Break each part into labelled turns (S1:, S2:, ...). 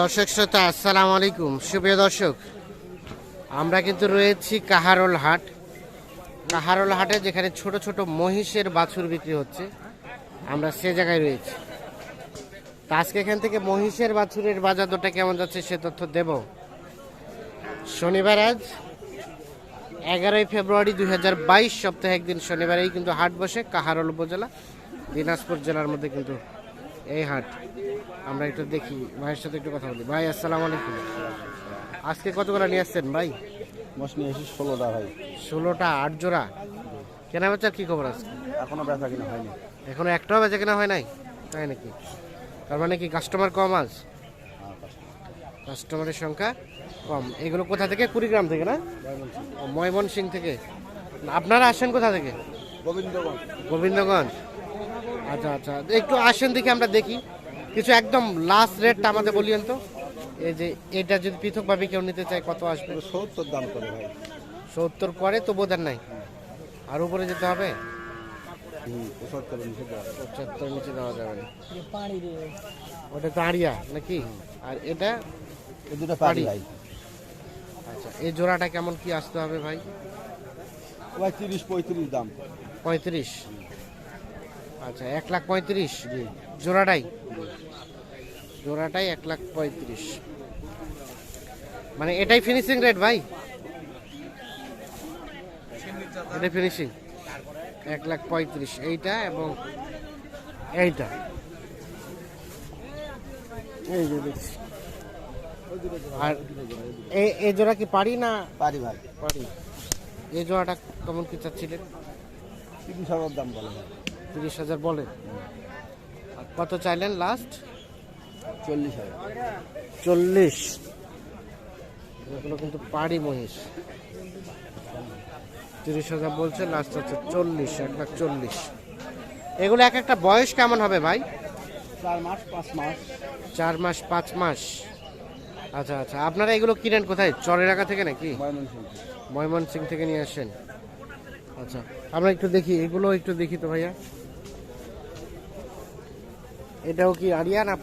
S1: দর্শক শ্রোতা, আসসালামু আলাইকুম। সুপ্রিয় দর্শক, আমরা কিন্তু রয়েছি কাহারোল হাট। কাহারোল হাটে যেখানে ছোট ছোট মহিষের বাছুর বিক্রি হচ্ছে, আমরা সে জায়গায় রয়েছি। তা আজকে এখান থেকে মহিষের বাছুরের বাজার দরটা কেমন যাচ্ছে সে তথ্য দেব। শনিবার আজ, এগারোই ফেব্রুয়ারি দুই হাজার বাইশ সপ্তাহে একদিন শনিবারেই কিন্তু হাট বসে কাহারোল উপজেলা, দিনাজপুর জেলার মধ্যে কিন্তু এই হাট আমরা একটু দেখি ভাইয়ের সাথে একটু কথা বলি। ভাই আসসালামু আলাইকুম। আজকে কত করে নিয়ে আসছেন ভাই?
S2: মাছ নিয়ে এসেছি ষোলোটা ভাই।
S1: ষোলোটা আট জোড়া। কেনা বেচার কি খবর আজকে?
S2: এখনও বেচা কিনা হয়নি।
S1: এখনও একটাও বেচা কেনা হয় নাই? তাই নাকি? তার মানে কি কাস্টমার কম আজ? কাস্টমারের সংখ্যা কম। এগুলো কোথা থেকে? কুড়িগ্রাম থেকে না? ময়মনসিং থেকে। আপনারা আসেন কোথা থেকে?
S2: গোবিন্দগঞ্জ।
S1: গোবিন্দগঞ্জ। আচ্ছা আচ্ছা। একটু আসেন দেখি আমরা দেখি। কিছু একদম লাস্ট রেটটা আমাদের বলিয়েন তো। এই যে এটা যদি পৃথকভাবে কেউ নিতে চায় কত আসবে?
S2: সত্তর দাম করে ভাই।
S1: সত্তর পরে তো বোধ নাই। আর উপরে যেতে হবে?
S2: পঁচাত্তর নিচে দেওয়া যাবে।
S1: ওটা তো নাকি? আর এটা?
S2: এই দুটো।
S1: পাড়ি
S2: ভাই।
S1: আচ্ছা এই জোড়াটা কেমন কি আসতে হবে ভাই?
S2: ভাই তিরিশ পঁয়ত্রিশ দাম।
S1: পঁয়ত্রিশ। আচ্ছা এক লাখ পঁয়ত্রিশ। জোড়াটাই? জোড়াটাই এক লাখ পঁয়ত্রিশ। মানে এটাই ফিনিশিং রেট ভাই? এটাই ফিনিশিং এক লাখ পঁয়ত্রিশ। এইটা এবং এইটা। এই যে দেখছি। আর এই এই জোড়া কি পারি না?
S2: পারি ভাই।
S1: পারি এই জোড়াটা কেমন কি চাচ্ছিলেন?
S2: তিরিশ হাজার দাম বলে।
S1: তিরিশ হাজার বলেন আর কত চাইলেন লাস্ট
S2: চল্লিশ হাজার।
S1: চল্লিশ। এগুলো কিন্তু পাড়ি মহিষ। তিরিশ হাজার বলছে লাস্ট হচ্ছে চল্লিশ এক লাখ চল্লিশ। এগুলো এক একটা বয়স কেমন হবে ভাই?
S2: চার মাস পাঁচ মাস।
S1: চার মাস পাঁচ মাস। আচ্ছা আচ্ছা। আপনারা এগুলো কিনেন কোথায়? চরের এলাকা থেকে নাকি?
S2: ময়মনসিংহ
S1: ময়মনসিং থেকে নিয়ে আসেন। আচ্ছা। আমরা একটু দেখি এগুলো একটু দেখি তো ভাইয়া। এটাও কি আরিয়া না?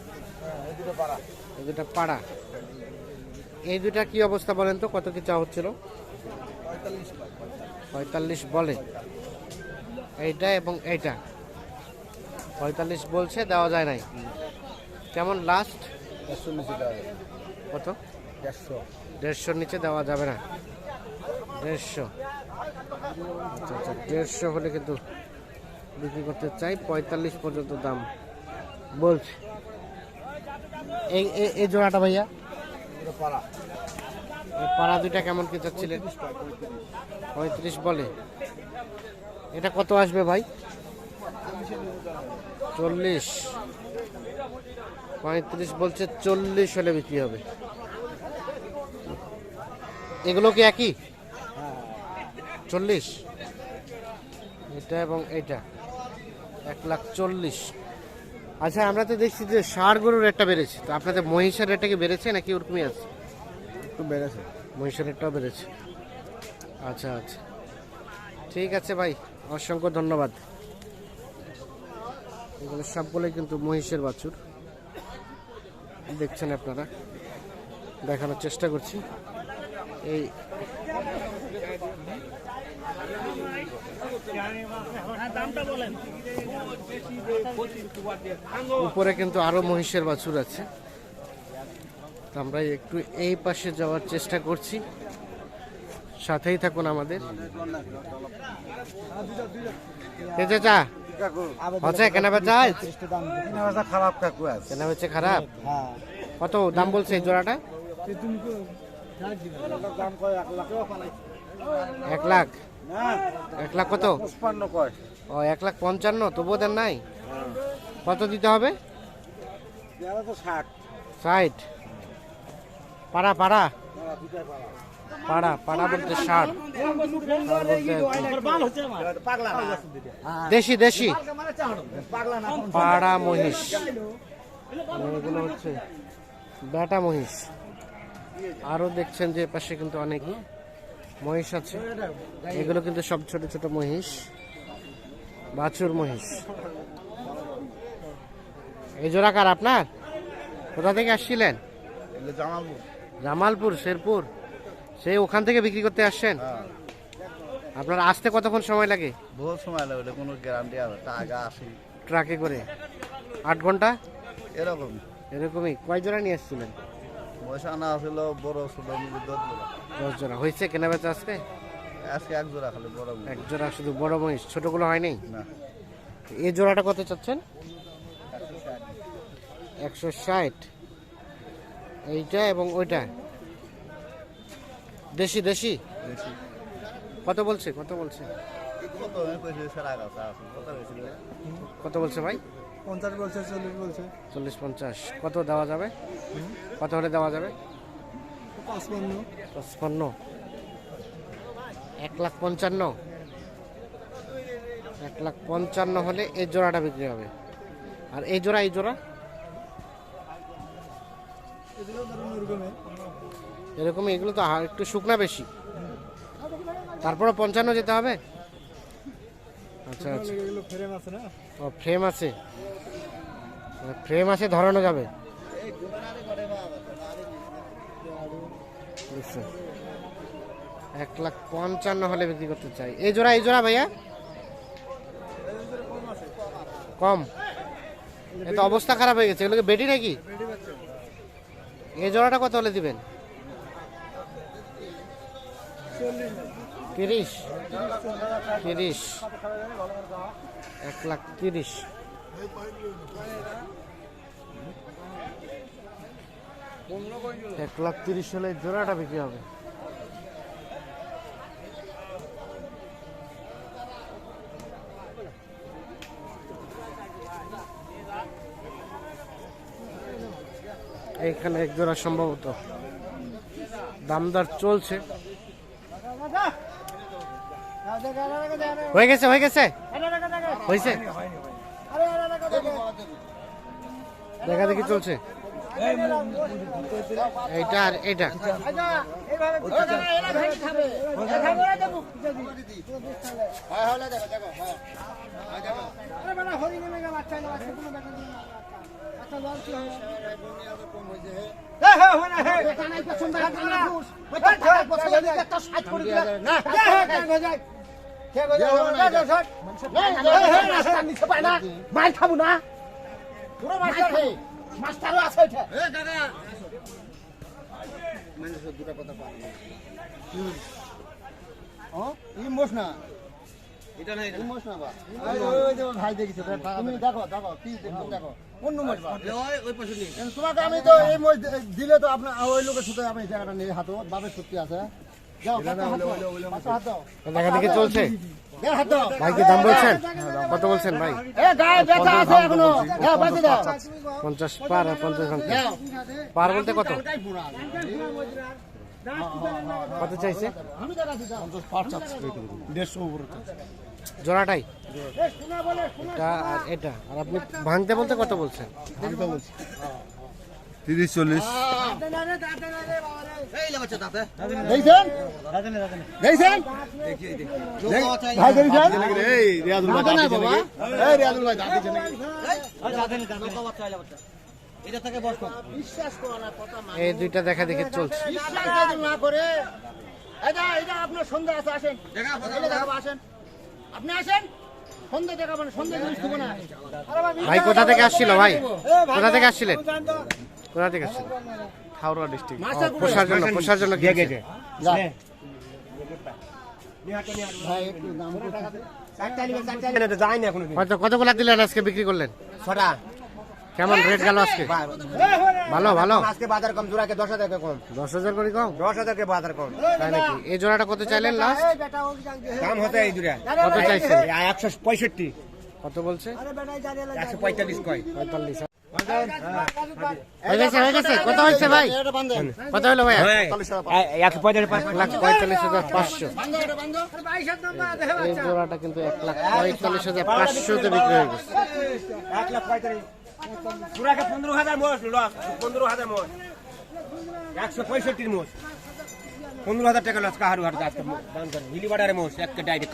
S2: এই দুটো পাড়া।
S1: এই দুটা পাড়া এই দুটা কি অবস্থা বলেন তো? কত কি চা হচ্ছিল?
S2: পঁয়তাল্লিশ
S1: বলে। এইটা এবং এইটা। পঁয়তাল্লিশ বলছে দেওয়া যায় নাই। কেমন লাস্ট কত?
S2: দেড়শো
S1: দেড়শোর নিচে দেওয়া যাবে না। দেড়শো। আচ্ছা আচ্ছা দেড়শো হলে কিন্তু বিক্রি করতে চাই। পঁয়তাল্লিশ পর্যন্ত দাম বলছে। এই এই- জোড়াটা ভাইয়া?
S2: পাড়া।
S1: এই পাড়া দুইটা কেমন কি চাচ্ছিলেন?
S2: পঁয়ত্রিশ
S1: বলে। এটা কত আসবে ভাই? চল্লিশ। পঁয়ত্রিশ বলছে চল্লিশ হলে বিক্রি হবে। এগুলো কি একই? চল্লিশ এটা এবং এটা এক লাখ চল্লিশ আচ্ছা আমরা তো দেখছি যে ষাড় গরুর রেটটা বেড়েছে। তো আপনাদের মহিষের রেটটা কি বেড়েছে নাকি ওরকমই আছে?
S2: একটু বেড়েছে।
S1: মহিষের রেটটাও বেড়েছে। আচ্ছা আচ্ছা। ঠিক আছে ভাই অসংখ্য ধন্যবাদ। এগুলো সবগুলোই কিন্তু মহিষের বাছুর। দেখছেন আপনারা দেখানোর চেষ্টা করছি। এই উপরে কিন্তু আরও মহিষের বাছুর আছে। আমরা একটু এই পাশে যাওয়ার চেষ্টা করছি। সাথেই থাকুন আমাদের। এ চাচা হচ্ছে কেনা বেচা? আজ?
S2: খারাপ কাকু আছে।
S1: কেনা বেচে খারাপ?
S2: হ্যাঁ।
S1: কত দাম বলছে এই জোড়াটা?
S2: এক লাখ।
S1: এক লাখ কত? ও এক লাখ পঞ্চান্ন তবুও দেন নাই? কত দিতে হবে?
S2: ষাট।
S1: পাড়া পাড়া?
S2: পাড়া
S1: পাড়া বলতে ষাট। দেশি দেশি? পাড়া মহিষ। এগুলো হচ্ছে বেটা মহিষ। আরও দেখছেন যে পাশে কিন্তু অনেক মহিষ আছে। এগুলো কিন্তু সব ছোট ছোট মহিষ। বাছুর মহিষ। এই জোড়া কার আপনার? কোথা থেকে আসছিলেন?
S2: জামালপুর।
S1: জামালপুর শেরপুর। সেই ওখান থেকে বিক্রি করতে আসছেন?
S2: হ্যাঁ।
S1: আপনার আসতে কতক্ষণ সময় লাগে?
S2: বহুত সময় লাগে কোনো গ্যারান্টি আছে টাকা আসি।
S1: ট্রাকে করে। আট ঘণ্টা?
S2: এরকম।
S1: এরকমই। কয় জোড়া নিয়ে আসছিলেন?
S2: পয়সা আনা ছিল বড় ছোট মিলে দশ জোড়া।
S1: দশ জোড়া। হয়েছে কেনা বেচা আজকে?
S2: আজকে এক জোড়া খালি বড়
S1: এক জোড়া শুধু বড় মহিষ। ছোটগুলো হয়নি?
S2: না।
S1: এই জোড়াটা কত চাচ্ছেন? একশো ষাট। এইটা এবং ওইটা? দেশি দেশি? কত বলছে কত বলছে?
S2: কত
S1: বলছে ভাই?
S3: পঞ্চাশ বলছে চল্লিশ বলছে।
S1: চল্লিশ পঞ্চাশ। কত দেওয়া যাবে? কত হলে দেওয়া যাবে?
S3: পাঁচপান্ন।
S1: এক লাখ পঞ্চান্ন। এক লাখ পঞ্চান্ন হলে এই জোড়াটা বিক্রি হবে। আর এই জোড়া এই জোড়া? এরকম এগুলো তো একটু শুকনা বেশি। তারপরে পঞ্চান্ন যেতে হবে? আচ্ছা আচ্ছা।
S3: এগুলো ফ্রেম আছে
S1: ও ফ্রেম আছে। ফ্রেম আছে ধরানো যাবে। এক লাখ পঞ্চান্ন হলে বিক্রি করতে চাই। এই জোড়া এই জোড়া ভাইয়া? কম। এ তো অবস্থা খারাপ হয়ে গেছে। এগুলোকে বেটি নাকি? এই জোড়াটা কত হলে দিবেন? তিরিশ। তিরিশ। এক লাখ তিরিশ। এক লাখ তিরিশ হলে জোড়াটা বিক্রি হবে। এখানে এক জোড়া সম্ভবত। দামদার চলছে। হয়ে গেছে হয়ে গেছে? হয়েছে? দেখা দেখি চলছে। এইটা আর এইটা
S4: মাল খাব না। পুরো মাস্টার মাস্টারও আছে এটা
S2: ইমোস না।
S4: এটা না
S2: ইমোস না। বা?
S4: ভাই দেখিছো তুমি দেখো দেখো কি দেখো দেখো। কোন নম্বর
S2: ওই পাশে
S4: তোমাকে আমি তো এই দিলে তো আপনার ওই লোকের সাথে আমি জায়গাটা নিয়ে হাতো বাপের সত্যি আছে।
S1: চলছে ভাই কি দাম বলছেন কত বলছেন ভাই
S4: হ্যাঁ
S1: পঞ্চাশ পার পঞ্চাশ পার বলতে কত কত চাইছে জোড়াটাই এটা আর এটা আর আপনি ভাঙতে বলতে কত বলছেন
S3: তিরিশ চল্লিশ। এই রিয়াদুল ভাই
S4: দাঁতে নাই বাবা।
S3: এই রিয়াদুল ভাই দাঁত দিচ্ছে নাকি?
S4: বিশ্বাস করো না কথা মা
S1: এই দুইটা দেখা দেখি চলছে।
S4: বিশ্বাস না করে আপনার সন্ধ্যা আছে আসেন আসেন আপনি আসেন
S1: ভাই কোথা থেকে আসছিল ভাই? কোথা থেকে আসছিলেন? কোথা থেকে আসছিলেন হাওড়া ডিস্ট্রিক্ট। পোষার জন্য পোষার জন্য গিয়ে গেছে।
S4: যা। ভাই একটু দাম করে টাকা দে। চারটা নিবেন, চারটা
S1: কত কত গোলা দিলেন আজকে বিক্রি করলেন?
S5: ছটা।
S1: কেমন রেট গেল আজকে? ভালো ভালো।
S5: আজকে বাজার কম জোড়াকে দশ হাজার কম।
S1: দশ হাজার করে কম?
S5: দশ হাজার কে বাজার কম।
S1: তাই নাকি? এই জোড়াটা কত চাইলেন লাস্ট
S5: দাম হতে এই জোড়া।
S1: কত চাইছেন?
S5: একশো পঁয়ষট্টি।
S1: কত বলছে?
S5: একশো পঁয়তাল্লিশ কয়?
S1: পঁয়তাল্লিশ। হয়ে গেছে হয়ে গেছে কত হয়েছে ভাই কত হলো ভাইয়া
S5: একশো পঁয়তাল্লিশ
S1: এক লাখ পঁয়তাল্লিশ হাজার পাঁচশো। এই জোড়াটা কিন্তু এক লাখ পঁয়তাল্লিশ হাজার পাঁচশোতে বিক্রি হয়ে গেছে
S5: এক লাখ পঁয়তাল্লিশ পনেরো হাজার মোষ লস পনেরো হাজার মোষ একশো পঁয়ষট্টির মোষ পনেরো হাজার টাকা লস কাহারু হাট আজকে দাম করে বাটারে মোষ একটা ডাইরেক্ট